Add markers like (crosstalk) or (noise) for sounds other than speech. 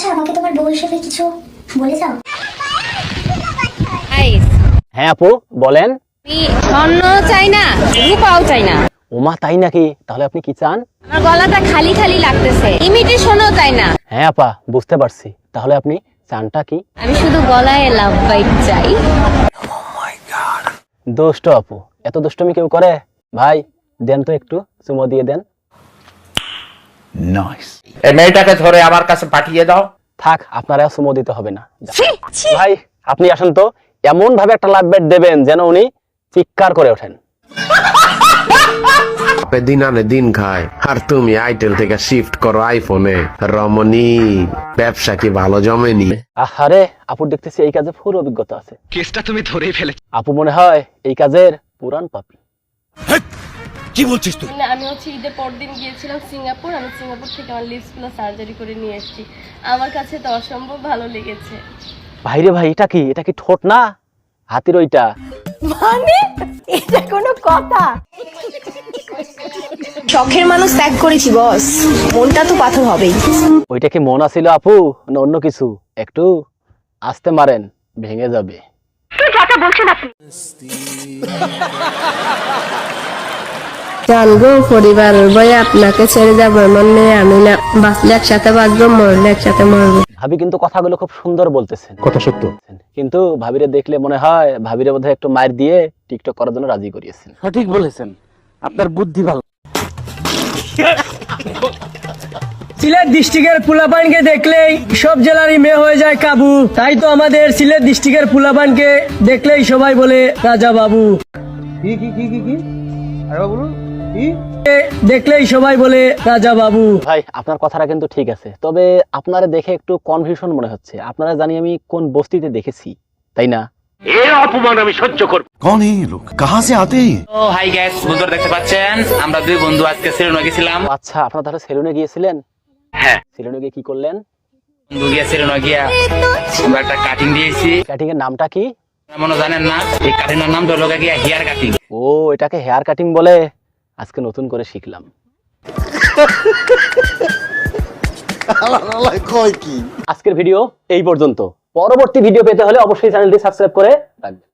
আচ্ছা আমাকে তোমার বউ হিসেবে কিছু বলে যাও হ্যাঁ আপু বলেন। স্বর্ণ চাই না রূপাও চাই না। ওমা তাই নাকি? তাহলে আপনি কি চান? আমার গলাটা খালি খালি লাগতেছে ইমিটেশনও চাই না। হ্যাঁ আপা বুঝতে পারছি। তাহলে আপনি চানটা কি? আমি শুধু গলায় লাভ বাইট চাই। দুষ্ট আপু এত দুষ্টমি কেউ করে? ভাই দেন তো একটু চুমো দিয়ে দেন। এই মেয়েটাকে ধরে আমার কাছে পাঠিয়ে দাও। থাক আপনারা আর চুমো দিতে হবে না। ভাই আপনি আসেন তো। এমন ভাবে একটা লাভ ব্যাট দেবেন যেন উনি চিৎকার করে ওঠেন। দিন আনে দিন খায়। আর তুমি আইটেল থেকে শিফট করো আইফোনে। রমণী ব্যবসা কি ভালো জমেনি? আহারে আপুর দেখতেছি এই কাজে ফুল অভিজ্ঞতা আছে। কেসটা তুমি ধরেই ফেলে আপু মনে হয় এই কাজের পুরান পাপি। না আমি হচ্ছে ঈদের পর দিন গিয়েছিলাম সিঙ্গাপুর আমি সিঙ্গাপুর থেকে আমার লিপসগুলো সার্জারি করে নিয়ে এসেছি। আমার কাছে তো অসম্ভব ভালো লেগেছে। ভাইরে ভাই এটা কি? এটা কি ঠোঁট না? হাতির ওইটা। মানে? এটা কোনো কথা? শখের মানুষ ত্যাগ করেছি বস। মনটা তো পাথর হবেই। ওইটা কি মন আছিল আপু না অন্য কিছু? একটু আস্তে মারেন ভেঙে যাবে। (laughs) জানব পরিবার ভয়ে আপনাকে ছেড়ে যাব এমন নেই আমি না। বাঁচলে একসাথে বাঁচবো মরলে একসাথে মরবো। ভাবি কিন্তু কথাগুলো খুব সুন্দর বলতেছেন। কথা সত্য। কিন্তু ভাবিরে দেখলে মনে হয় ভাবিরে বোধহয় একটু মার দিয়ে টিকটক করার জন্য রাজি করিয়েছেন। সঠিক বলেছেন। আপনার বুদ্ধি ভালো। সিলেট ডিস্ট্রিক্টের পুলাপানকে দেখলেই সব জেলারই মেয়ে হয়ে যায় কাবু। তাই তো আমাদের সিলেট ডিস্ট্রিক্টের পুলাপানকে দেখলেই সবাই বলে রাজা বাবু। কি কি কি কি কি? দেখলেই সবাই বলে রাজা বাবু। ভাই আপনার কথাটা কিন্তু ঠিক আছে। তবে আপনারা দেখে একটু কনফিউশন মনে হচ্ছে। আপনারা জানি আমি কোন বস্তিতে দেখেছি তাই না? কন এই লোক? কাহা সে আতে ও হাই গ্যাস বন্ধুরা দেখতে পাচ্ছেন? আমরা দুই বন্ধু আজকে সেলুনে গেছিলাম। আচ্ছা আপনারা তাহলে সেলুনে গিয়েছিলেন? হ্যাঁ। সেলুনে গিয়ে কি করলেন? বন্ধু গিয়া সেলুনে গিয়া আমরা একটা কাটিং দিয়েছি। কাটিং এর নামটা কি? মনে জানেন না? এই কাটিংয়ের নাম হলো গিয়া হেয়ার কাটিং ও এটাকে হেয়ার কাটিং বলে। আজকে নতুন করে শিখলাম। আজকের ভিডিও এই পর্যন্ত। পরবর্তী ভিডিও পেতে হলে অবশ্যই চ্যানেলটি সাবস্ক্রাইব করে রাখবেন।